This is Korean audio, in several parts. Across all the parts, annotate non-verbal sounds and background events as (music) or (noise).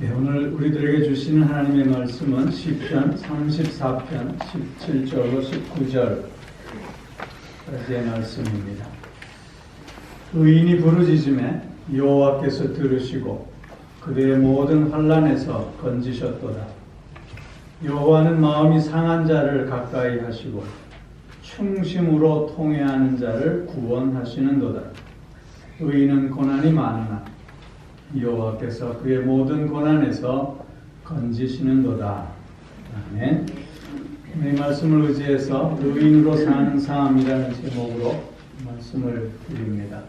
네, 오늘 우리들에게 주시는 하나님의 말씀은 시편 34편 17절로 19절까지의 말씀입니다. 의인이 부르짖음에 여호와께서 들으시고 그들의 모든 환란에서 건지셨도다. 여호와는 마음이 상한 자를 가까이 하시고 충심으로 통회하는 자를 구원하시는도다. 의인은 고난이 많으나 여호와께서 그의 모든 고난에서 건지시는도다. 아멘. 이 말씀을 의지해서 의인으로 사는 삶이라는 제목으로 말씀을 드립니다.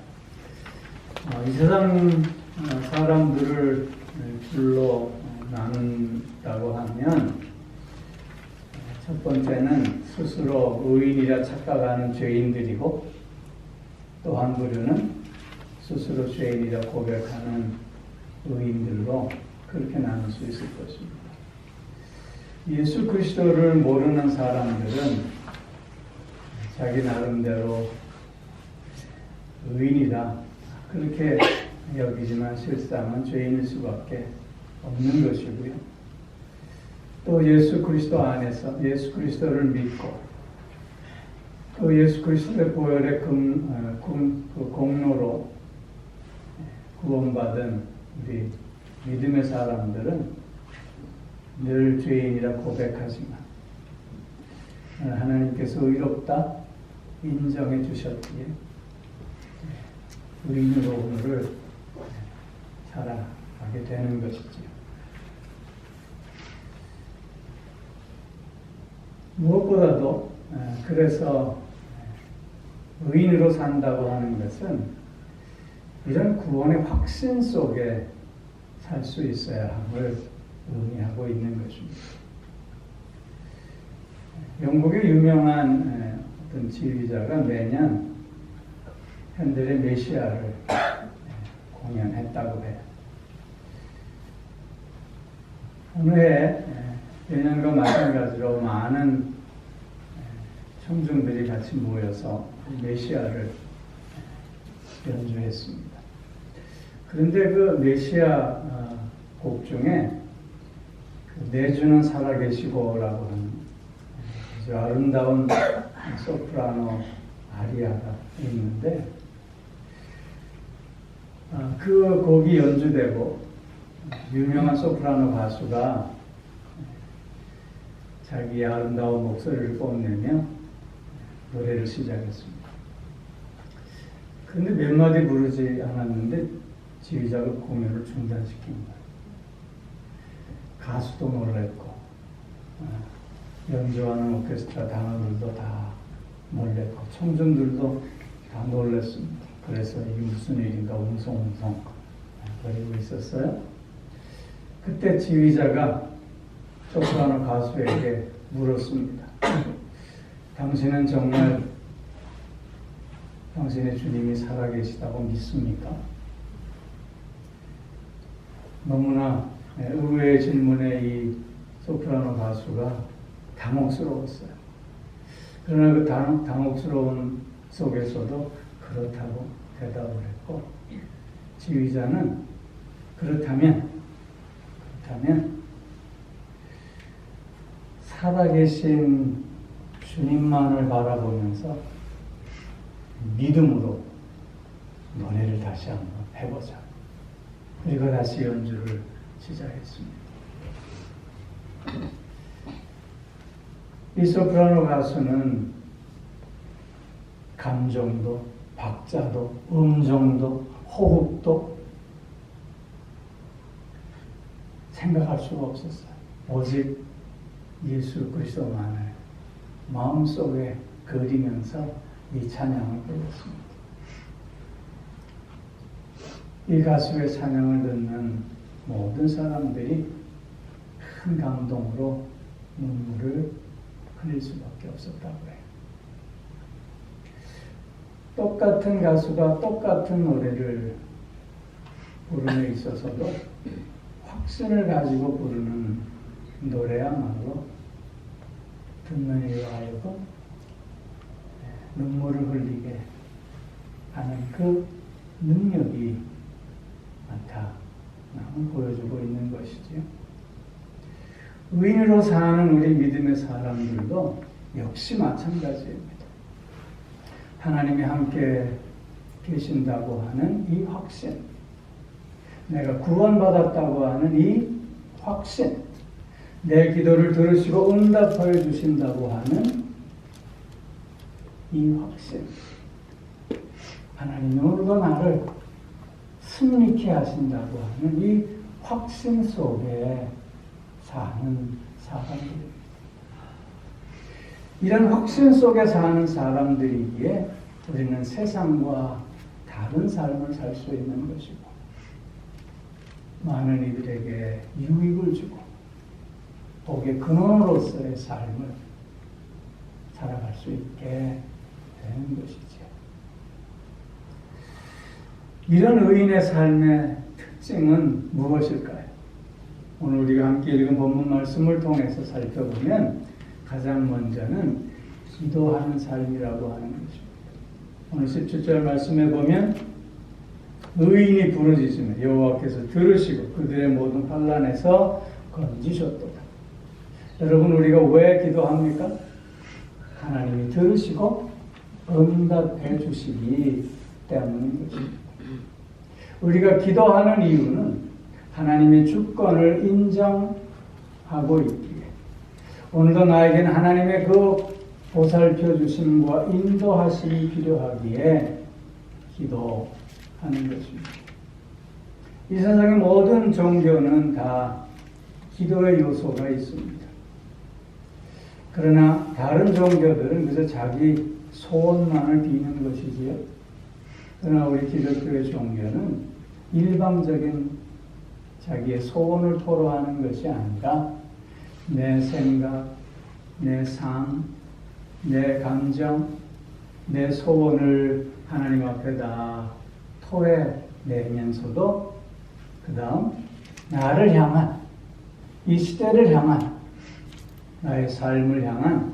어, 이 세상 어, 사람들을 둘로 나눈다고 하면 첫 번째는 스스로 의인이라 착각하는 죄인들이고 또 한 부류는 스스로 죄인이라 고백하는 의인들로 그렇게 나눌 수 있을 것입니다. 예수 그리스도를 모르는 사람들은 자기 나름대로 의인이다 그렇게 여기지만 실상은 죄인일 수밖에 없는 것이고요. 또 예수 그리스도 안에서 예수 그리스도를 믿고 또 예수 그리스도의 보혈의 금, 어, 금, 그 공로로 구원받은 우리 믿음의 사람들은 늘 죄인이라 고백하지만 하나님께서 의롭다 인정해 주셨기에 의인으로 오늘을 살아가게 되는 것이지요. 무엇보다도 그래서 의인으로 산다고 하는 것은 이런 구원의 확신 속에 살 수 있어야 함을 의미하고 있는 것입니다. 영국의 유명한 어떤 지휘자가 매년 현대의 메시아를 공연했다고 해요. 어느 해 예년과 마찬가지로 많은 청중들이 같이 모여서 메시아를 연주했습니다. 그런데 그 메시아 곡 중에 그 내주는 살아계시고라고 하는 아주 아름다운 (coughs) 소프라노 아리아가 있는데 그 곡이 연주되고 유명한 소프라노 가수가 자기의 아름다운 목소리를 뽐내며 노래를 시작했습니다. 그런데 몇 마디 부르지 않았는데 지휘자가 공연을 거예요. 가수도 놀랬고 연주하는 오케스트라 단원들도 다 놀랬고 청중들도 다 놀랬습니다. 그래서 이게 무슨 일인가 웅성웅성 거리고 있었어요. 그때 지휘자가 소프라노 가수에게 물었습니다. 당신은 정말 당신의 주님이 살아계시다고 믿습니까? 너무나 의외의 질문에 이 소프라노 가수가 당혹스러웠어요. 그러나 그 당, 당혹스러운 속에서도 그렇다고 대답을 했고, 지휘자는 그렇다면, 그렇다면, 살아계신 주님만을 바라보면서 믿음으로 노래를 다시 한번 해보자. 그리고 다시 연주를 시작했습니다. 이 소프라노 가수는 감정도, 박자도, 음정도, 호흡도 생각할 수가 없었어요. 오직 예수 그리스도만을 마음속에 그리면서 이 찬양을 불렀습니다. 이 가수의 찬양을 듣는 모든 사람들이 큰 감동으로 눈물을 흘릴 수밖에 없었다고 해요. 똑같은 가수가 똑같은 노래를 부름에 있어서도 확신을 가지고 부르는 노래야말로 듣는 이로 하여금 눈물을 흘리게 하는 그 능력이 보여주고 있는 것이지요. 의인으로 사는 우리 믿음의 사람들도 역시 마찬가지입니다. 하나님이 함께 계신다고 하는 이 확신, 내가 구원받았다고 하는 이 확신, 내 기도를 들으시고 응답하여 주신다고 하는 이 확신. 하나님이 오늘도 나를 승리케 하신다고 하는 이 확신 속에 사는 사람들입니다. 이런 확신 속에 사는 사람들이기에 우리는 세상과 다른 삶을 살 수 있는 것이고, 많은 이들에게 유익을 주고, 복의 근원으로서의 삶을 살아갈 수 있게 되는 것이죠. 이런 의인의 삶의 특징은 무엇일까요? 오늘 우리가 함께 읽은 본문 말씀을 통해서 살펴보면 가장 먼저는 기도하는 삶이라고 하는 것입니다. 오늘 17절 말씀에 보면 의인이 부르짖으면 여호와께서 들으시고 그들의 모든 환란에서 건지셨도다. 여러분 우리가 왜 기도합니까? 하나님이 들으시고 응답해 주시기 때문인 것입니다. 우리가 기도하는 이유는 하나님의 주권을 인정하고 있기에 오늘도 나에게는 하나님의 그 보살펴 주심과 인도하심이 필요하기에 기도하는 것입니다. 이 세상의 모든 종교는 다 기도의 요소가 있습니다. 그러나 다른 종교들은 그저 자기 소원만을 비는 것이지요. 그러나 우리 기독교의 종교는 일방적인 자기의 소원을 토로하는 것이 아니라 내 생각, 내 삶, 내 감정, 내 소원을 하나님 앞에다 토해내면서도 그 다음 나를 향한 이 시대를 향한 나의 삶을 향한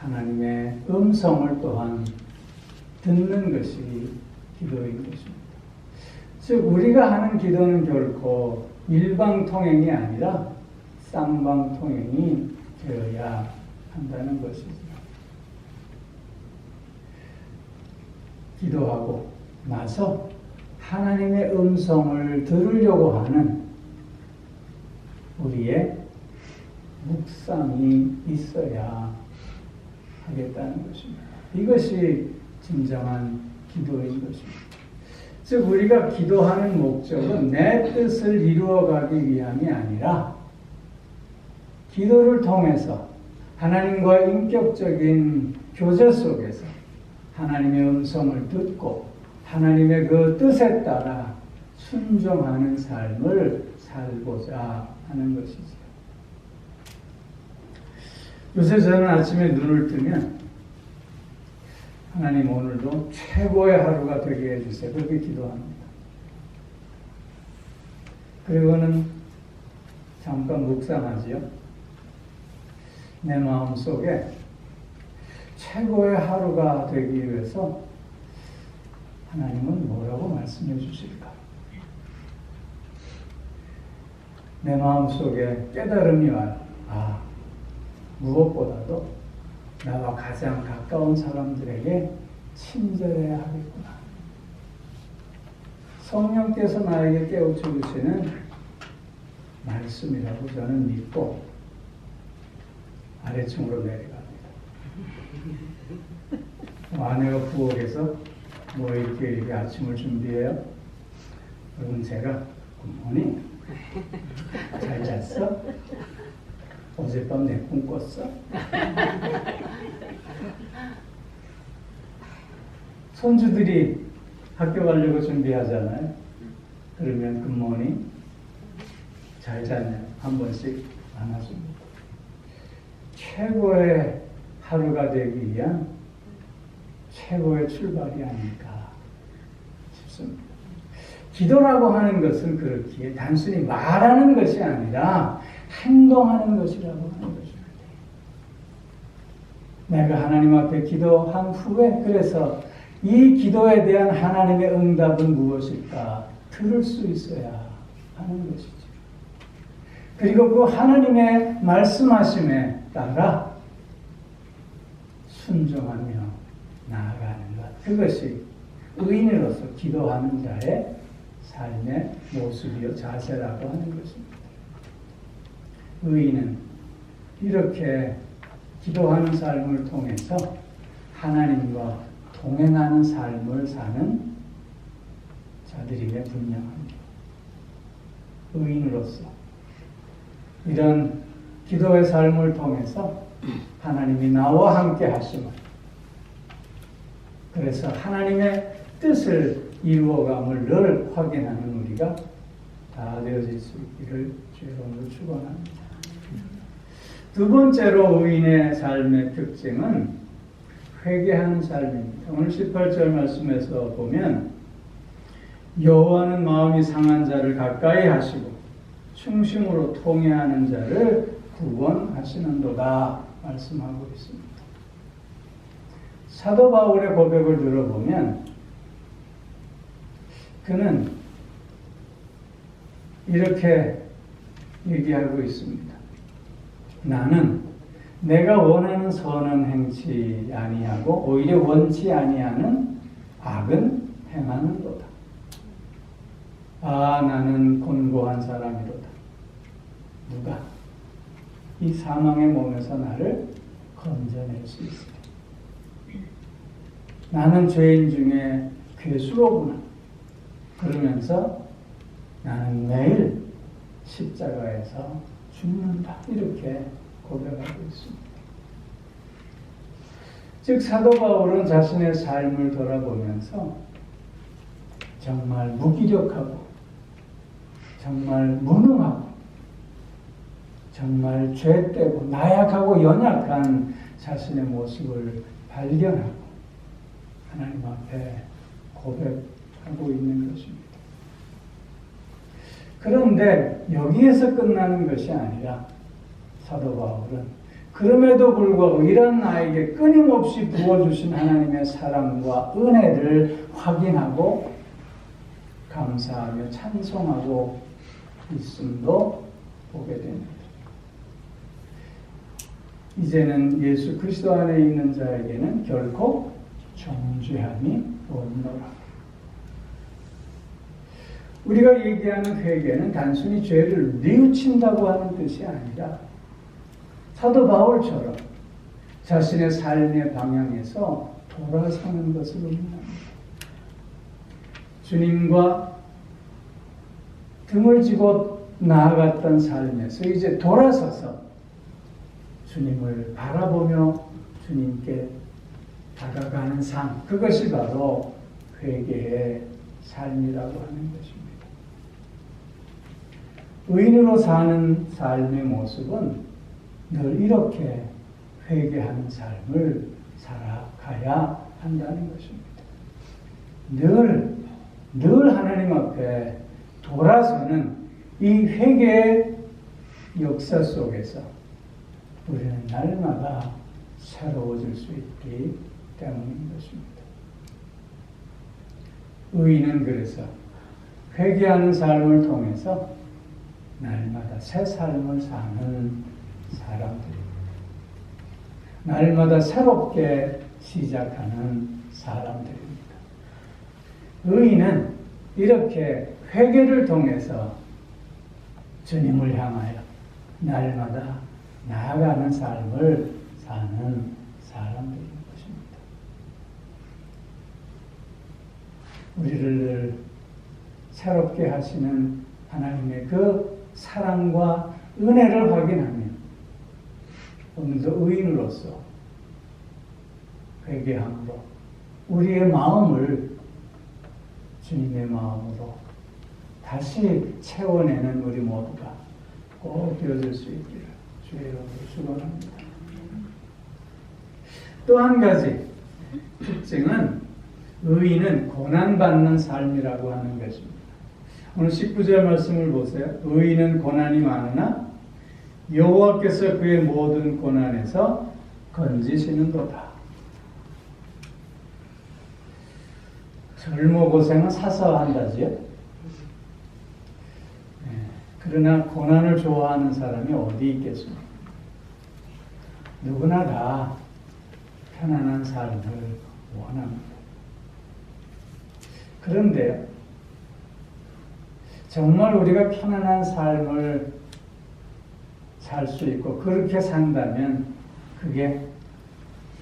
하나님의 음성을 또한 듣는 것이 기도인 것입니다. 즉 우리가 하는 기도는 결코 일방통행이 아니라 쌍방통행이 되어야 한다는 것이죠. 기도하고 나서 하나님의 음성을 들으려고 하는 우리의 묵상이 있어야 하겠다는 것입니다. 이것이 진정한 기도인 것입니다. 즉, 우리가 기도하는 목적은 내 뜻을 이루어가기 위함이 아니라 기도를 통해서 하나님과 인격적인 교제 속에서 하나님의 음성을 듣고 하나님의 그 뜻에 따라 순종하는 삶을 살고자 하는 것이죠. 요새 저는 아침에 눈을 뜨면 하나님 오늘도 최고의 하루가 되게 해주세요. 그렇게 기도합니다. 그리고는 잠깐 묵상하지요. 내 마음 속에 최고의 하루가 되기 위해서 하나님은 뭐라고 말씀해 주실까? 내 마음 속에 깨달음이 와요. 아, 무엇보다도 나와 가장 가까운 사람들에게 친절해야 하겠구나. 성령께서 나에게 깨우쳐 주시는 말씀이라고 저는 믿고 아래층으로 내려갑니다. 아내가 부엌에서 뭐 이렇게 이렇게 아침을 준비해요. 그러면 제가 굿모닝 잘 잤어? 어젯밤 내 꿈 꿨어? 손주들이 학교 가려고 준비하잖아요. 그러면 굿모닝 잘 잤냐 한 번씩 안아줍니다. 최고의 하루가 되기 위한 최고의 출발이 아닐까 싶습니다. 기도라고 하는 것은 그렇기에 단순히 말하는 것이 아니라 행동하는 것이라고 하는 것입니다. 내가 하나님 앞에 기도한 후에 그래서 이 기도에 대한 하나님의 응답은 무엇일까 들을 수 있어야 하는 것이죠. 그리고 그 하나님의 말씀하심에 따라 순종하며 나아가는 것. 그것이 의인으로서 기도하는 자의 삶의 모습이요 자세라고 하는 것입니다. 의인은 이렇게 기도하는 삶을 통해서 하나님과 동행하는 삶을 사는 자들임에 분명합니다. 의인으로서 이런 기도의 삶을 통해서 하나님이 나와 함께 하심을 그래서 하나님의 뜻을 이루어감을 늘 확인하는 우리가 다 되어질 수 있기를 주의 이름으로 축원합니다. 두 번째로 의인의 삶의 특징은 회개하는 삶입니다. 오늘 18절 말씀에서 보면 여호와는 마음이 상한 자를 가까이 하시고 충심으로 통회하는 자를 구원하시는도다 말씀하고 있습니다. 사도 바울의 고백을 들어보면 그는 이렇게 얘기하고 있습니다. 나는 내가 원하는 선은 행치 아니하고 오히려 원치 아니하는 악은 행하는도다. 아 나는 곤고한 사람이로다. 누가 이 사망의 몸에서 나를 건져낼 수 있으리. 나는 죄인 중에 괴수로구나. 그러면서 나는 매일 십자가에서 죽는다. 이렇게 고백하고 있습니다. 즉, 사도 바울은 자신의 삶을 돌아보면서 정말 무기력하고, 정말 무능하고, 정말 죄되고, 나약하고, 연약한 자신의 모습을 발견하고, 하나님 앞에 고백하고 있는 것입니다. 그런데 여기에서 끝나는 것이 아니라 사도 바울은 그럼에도 불구하고 이런 나에게 끊임없이 부어주신 하나님의 사랑과 은혜를 확인하고 감사하며 찬송하고 있음도 보게 됩니다. 이제는 예수 그리스도 안에 있는 자에게는 결코 정죄함이 없노라. 우리가 얘기하는 회개는 단순히 죄를 뉘우친다고 하는 뜻이 아니라 사도 바울처럼 자신의 삶의 방향에서 돌아서는 것을 의미합니다. 주님과 등을 지고 나아갔던 삶에서 이제 돌아서서 주님을 바라보며 주님께 다가가는 삶, 그것이 바로 회개의 삶이라고 하는 것입니다. 의인으로 사는 삶의 모습은 늘 이렇게 회개하는 삶을 살아가야 한다는 것입니다. 늘, 늘 하나님 앞에 돌아서는 이 회개의 역사 속에서 우리는 날마다 새로워질 수 있기 때문인 것입니다. 의인은 그래서 회개하는 삶을 통해서 날마다 새 삶을 사는 사람들입니다. 날마다 새롭게 시작하는 사람들입니다. 의인은 이렇게 회개를 통해서 주님을 향하여 날마다 나아가는 삶을 사는 사람들인 것입니다. 우리를 새롭게 하시는 하나님의 그 사랑과 은혜를 확인하 며 오늘도 의인으로서 회개함으로 우리의 마음을 주님의 마음으로 다시 채워내는 우리 모두가 꼭 되어질 수 있기를 주의 이름으로 축원합니다. 또 한 가지 특징은 의인은 고난받는 삶이라고 하는 것입니다. 오늘 19절 말씀을 보세요. 의인은 고난이 많으나 여호와께서 그의 모든 고난에서 건지시는도다. 젊어 고생은 사서 한다지요. 네. 그러나 고난을 좋아하는 사람이 어디 있겠습니까? 누구나 다 편안한 삶을 원합니다. 그런데 정말 우리가 편안한 삶을 살 수 있고 그렇게 산다면 그게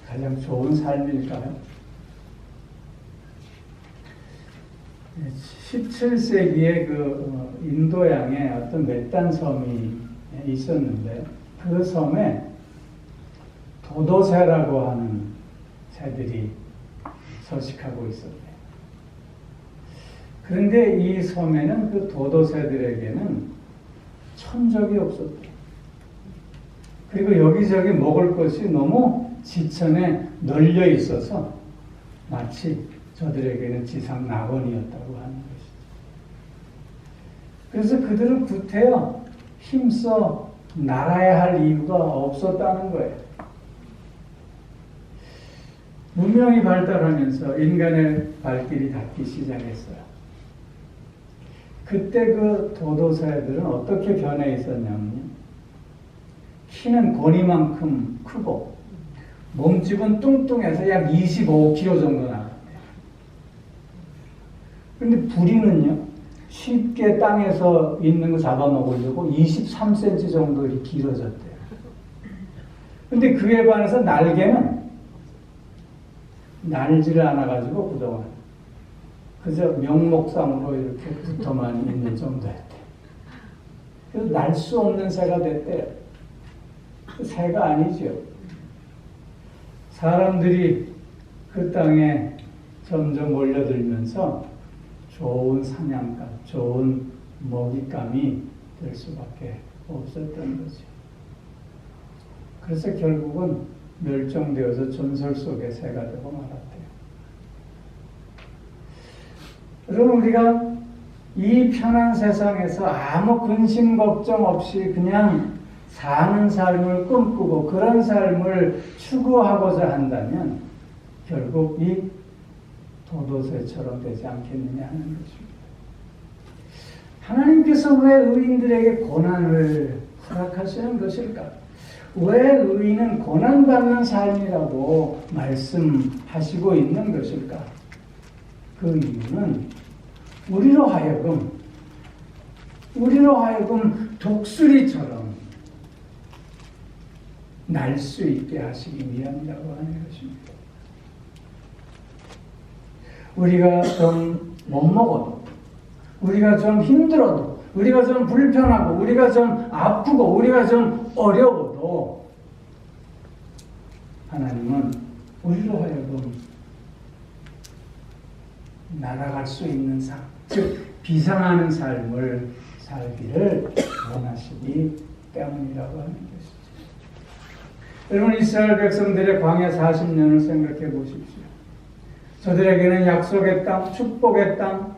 가장 좋은 삶일까요? 17세기에 그 어, 인도양에 어떤 맷단 섬이 있었는데 그 섬에 도도새라고 하는 새들이 서식하고 있었대요. 그런데 이 섬에는 그 도도새들에게는 천적이 없었대요. 그리고 여기저기 먹을 것이 너무 지천에 널려 있어서 마치 저들에게는 지상 낙원이었다고 하는 것이죠. 그래서 그들은 구태여 힘써 날아야 할 이유가 없었다는 거예요. 문명이 발달하면서 인간의 발길이 닿기 시작했어요. 그때 그 도도새들은 어떻게 변해 있었냐면요. 키는 고니만큼 크고 몸집은 뚱뚱해서 약 25kg 정도 나갔대요. 근데 부리는요, 쉽게 땅에서 있는 거 잡아먹으려고 23cm 정도 이렇게 길어졌대요. 근데 그에 반해서 날개는 날지를 않아가지고 그동안 그저 명목상으로 이렇게 붙어만 있는 정도였대요. 그래서 날 수 없는 새가 됐대요. 새가 아니죠. 사람들이 그 땅에 점점 몰려들면서 좋은 사냥감, 좋은 먹잇감이 될 수밖에 없었던 거죠. 그래서 결국은 멸종되어서 전설 속의 새가 되고 말았대요. 여러분, 우리가 이 편한 세상에서 아무 근심 걱정 없이 그냥 사는 삶을 꿈꾸고 그런 삶을 추구하고자 한다면 결국 이 도도새처럼 되지 않겠느냐 하는 것입니다. 하나님께서 왜 의인들에게 고난을 허락하시는 것일까? 왜 의인은 고난받는 삶이라고 말씀하시고 있는 것일까? 그 이유는 우리로 하여금 우리로 하여금 독수리처럼 날 수 있게 하시기 위함이라고 하는 것입니다. 우리가 좀 못 먹어도, 우리가 좀 힘들어도, 우리가 좀 불편하고, 우리가 좀 아프고, 우리가 좀 어려워도, 하나님은 우리로 하여금 날아갈 수 있는 삶, 즉, 비상하는 삶을 살기를 원하시기 때문이라고 것이죠. 여러분, 이스라엘 백성들의 광야 40년을 생각해 보십시오. 저들에게는 약속의 땅, 축복의 땅,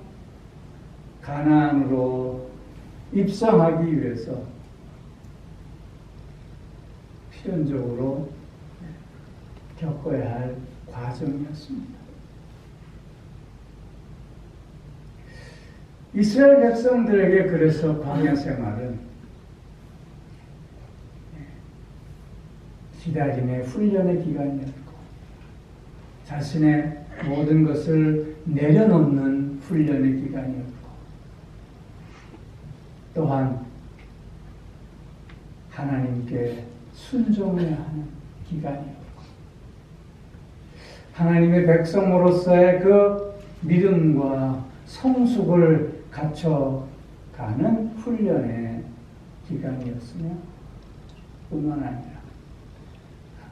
가나안으로 입성하기 위해서 필연적으로 겪어야 할 과정이었습니다. 이스라엘 백성들에게 그래서 광야 생활은 기다림의 훈련의 기간이었고 자신의 모든 것을 내려놓는 훈련의 기간이었고 또한 하나님께 순종해야 하는 기간이었고 하나님의 백성으로서의 그 믿음과 성숙을 갖춰가는 훈련의 기간이었으며 뿐만 아니라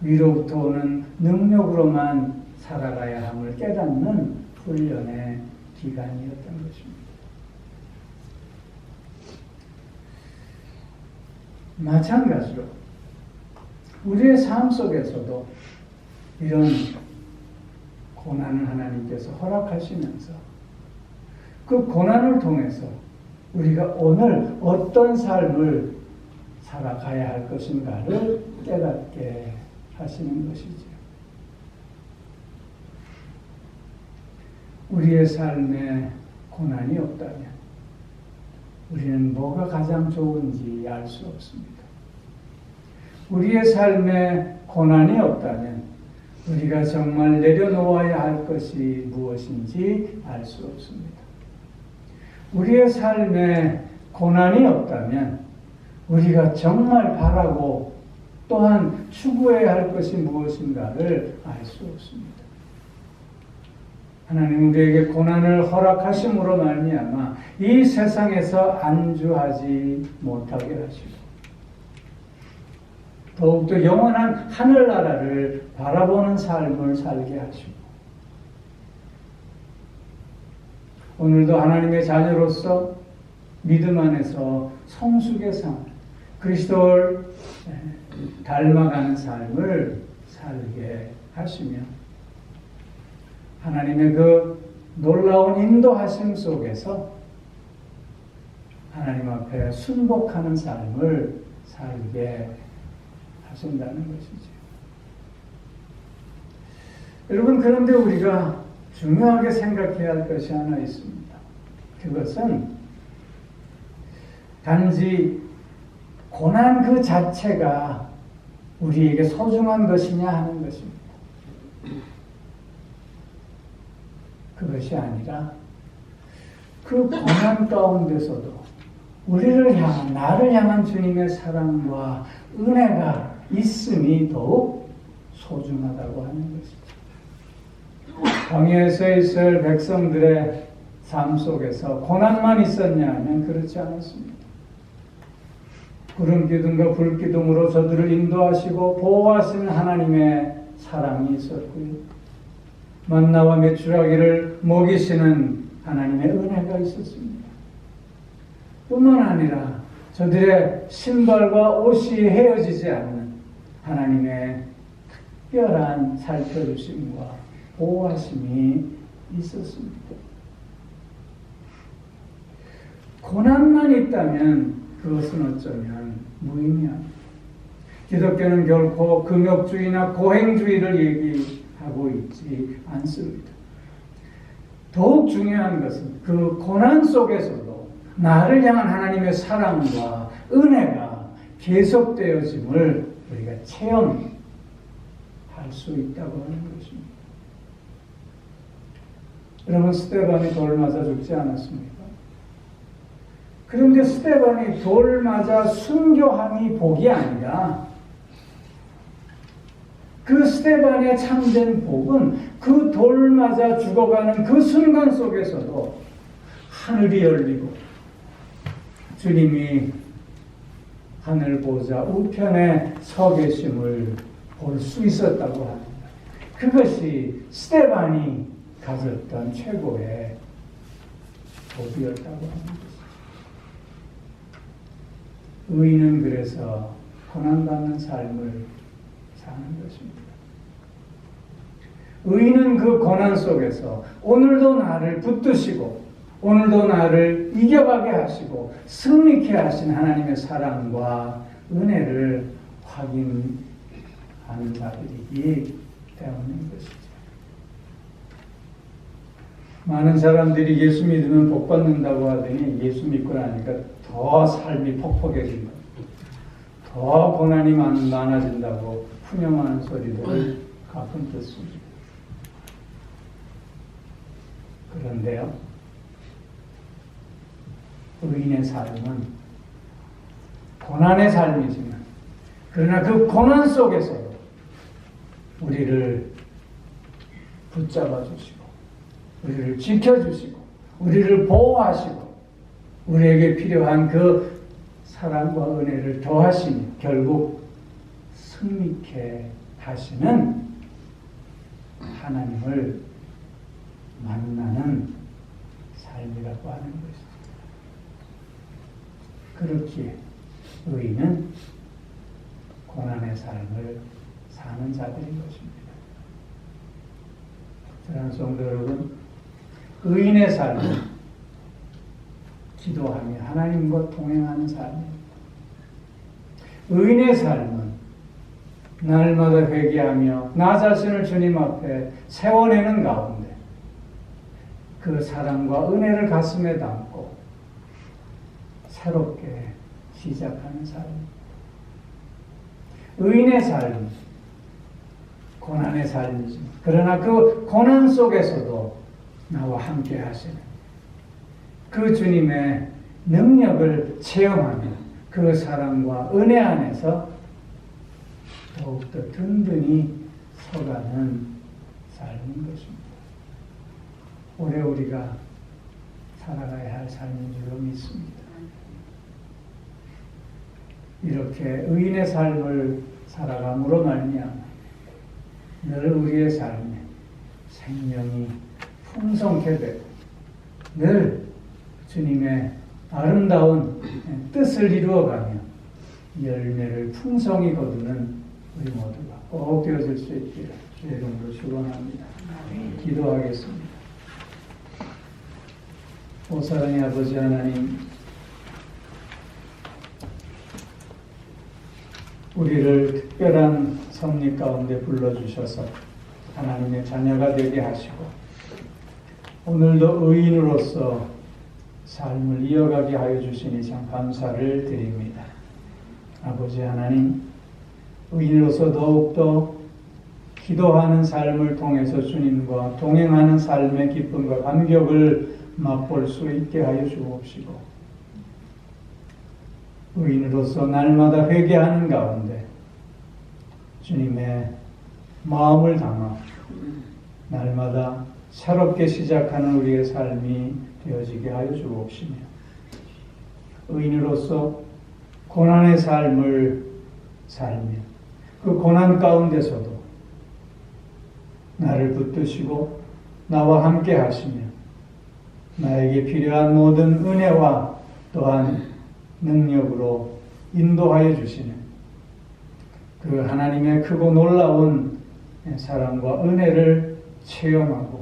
위로부터 오는 능력으로만 살아가야 함을 깨닫는 훈련의 기간이었던 것입니다. 마찬가지로 우리의 삶 속에서도 이런 고난을 하나님께서 허락하시면서 그 고난을 통해서 우리가 오늘 어떤 삶을 살아가야 할 것인가를 깨닫게 하시는 것이죠. 우리의 삶에 고난이 없다면 우리는 뭐가 가장 좋은지 알 수 없습니다. 우리의 삶에 고난이 없다면 우리가 정말 내려놓아야 할 것이 무엇인지 알 수 없습니다. 우리의 삶에 고난이 없다면 우리가 정말 바라고 또한 추구해야 할 것이 무엇인가를 알 수 없습니다. 하나님 우리에게 고난을 허락하심으로 말미암아 이 세상에서 안주하지 못하게 하시고 더욱더 영원한 하늘나라를 바라보는 삶을 살게 하시고 오늘도 하나님의 자녀로서 믿음 안에서 성숙의 삶, 그리스도를 닮아가는 삶을 살게 하시며 하나님의 그 놀라운 인도하심 속에서 하나님 앞에 순복하는 삶을 살게 하신다는 것이죠. 여러분, 그런데 우리가 중요하게 생각해야 할 것이 하나 있습니다. 그것은 단지 고난 그 자체가 우리에게 소중한 것이냐 하는 것입니다. 그것이 아니라 그 고난 가운데서도 우리를 향한, 나를 향한 주님의 사랑과 은혜가 있음이 더욱 소중하다고 하는 것이죠. 광야에서 이스라엘 백성들의 삶 속에서 고난만 있었냐 하면 그렇지 않았습니다. 구름 기둥과 불 기둥으로 저들을 인도하시고 보호하시는 하나님의 사랑이 있었고요. 만나와 메추라기를 먹이시는 하나님의 은혜가 있었습니다. 뿐만 아니라 저들의 신발과 옷이 헤어지지 않는 하나님의 특별한 살펴주심과 보호하심이 있었습니다. 고난만 있다면 그것은 어쩌면 무의미합니다. 기독교는 결코 금욕주의나 고행주의를 얘기하고 있지 않습니다. 더욱 중요한 것은 그 고난 속에서도 나를 향한 하나님의 사랑과 은혜가 계속되어짐을 우리가 체험할 수 있다고 하는 것입니다. 여러분 스테반이 돌 맞아 죽지 않았습니까? 그런데 스테반이 돌 맞아 순교함이 복이 아니라 그 스테반의 참된 복은 그 돌 맞아 죽어가는 그 순간 속에서도 하늘이 열리고 주님이 하늘 보자 우편에 서 계심을 볼 수 있었다고 합니다. 그것이 스테반이 가졌던 최고의 복이었다고 합니다. 의인은 그래서 고난받는 삶을 사는 것입니다. 의인은 그 고난 속에서 오늘도 나를 붙드시고 오늘도 나를 이겨가게 하시고 승리케 하신 하나님의 사랑과 은혜를 확인하는 자들이기 때문인 것이죠. 많은 사람들이 예수 믿으면 복 받는다고 하더니 예수 믿고 나니까 더 삶이 폭폭해진다. 더 고난이 많아진다고 푸념하는 소리들을 가끔 듣습니다. 그런데요, 의인의 삶은 고난의 삶이지만, 그러나 그 고난 속에서도 우리를 붙잡아 주시고, 우리를 지켜주시고, 우리를 보호하시고, 우리에게 필요한 그 사랑과 은혜를 더하시니 결국 승리케 하시는 하나님을 만나는 삶이라고 하는 것이죠. 그렇기에 의인은 고난의 삶을 사는 자들인 것입니다. 사랑하는 성도 여러분, 의인의 삶은 기도하며 하나님과 동행하는 삶입니다. 의인의 삶은 날마다 회개하며 나 자신을 주님 앞에 세워내는 가운데 그 사랑과 은혜를 가슴에 담고 새롭게 시작하는 삶. 의인의 삶, 고난의 삶이지. 그러나 그 고난 속에서도 나와 함께 하시는 그 주님의 능력을 체험하며 그 사랑과 은혜 안에서 더욱더 든든히 서가는 삶인 것입니다. 올해 우리가 살아가야 할 삶인 줄로 믿습니다. 이렇게 의인의 삶을 살아감으로 말미암아 늘 우리의 삶에 생명이 풍성케 되고 늘 주님의 아름다운 뜻을 이루어가며 열매를 풍성히 거두는 우리 모두가 꼭 되어질 수 있기를 주의 이름으로 축원합니다. 기도하겠습니다. 오 사랑의 아버지 하나님 우리를 특별한 섭리 가운데 불러주셔서 하나님의 자녀가 되게 하시고 오늘도 의인으로서 삶을 이어가게 하여 주시니 참 감사를 드립니다. 아버지 하나님, 의인으로서 더욱더 기도하는 삶을 통해서 주님과 동행하는 삶의 기쁨과 감격을 맛볼 수 있게 하여 주옵시고 의인으로서 날마다 회개하는 가운데 주님의 마음을 담아 날마다 새롭게 시작하는 우리의 삶이 되어지게 하여 주옵시며 의인으로서 고난의 삶을 살며 그 고난 가운데서도 나를 붙드시고 나와 함께 하시며 나에게 필요한 모든 은혜와 또한 능력으로 인도하여 주시는 그 하나님의 크고 놀라운 사랑과 은혜를 체험하고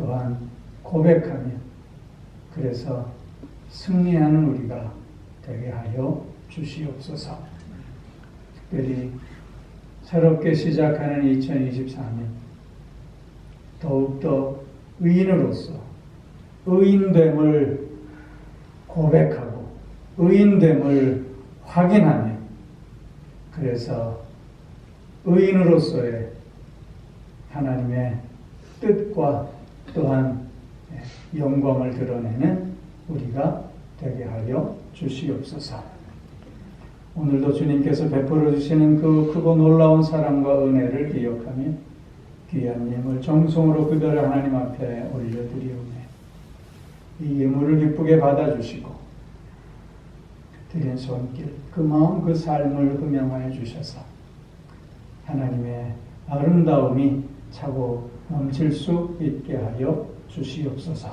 또한 고백하며 그래서 승리하는 우리가 되게 하여 주시옵소서. 특별히 새롭게 시작하는 2024년 더욱더 의인으로서 의인됨을 고백하고 의인됨을 확인하며 그래서 의인으로서의 하나님의 뜻과 또한 영광을 드러내는 우리가 되게 하여 주시옵소서. 오늘도 주님께서 베풀어 주시는 그 크고 놀라운 사랑과 은혜를 기억하며 귀한 예물 정성으로 그대를 하나님 앞에 올려드리오며 이 예물을 기쁘게 받아주시고 드린 손길 그 마음 그 삶을 흠양하여 주셔서 하나님의 아름다움이 차고 넘칠 수 있게 하여 주시옵소서.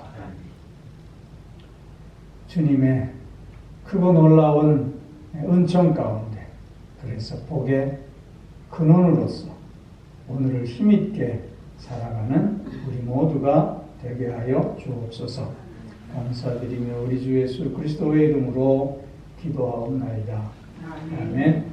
주님의 크고 놀라운 은총 가운데 그래서 복의 근원으로서 오늘을 힘있게 살아가는 우리 모두가 되게 하여 주옵소서. 감사드리며 우리 주 예수 그리스도의 이름으로 기도하옵나이다. 아멘.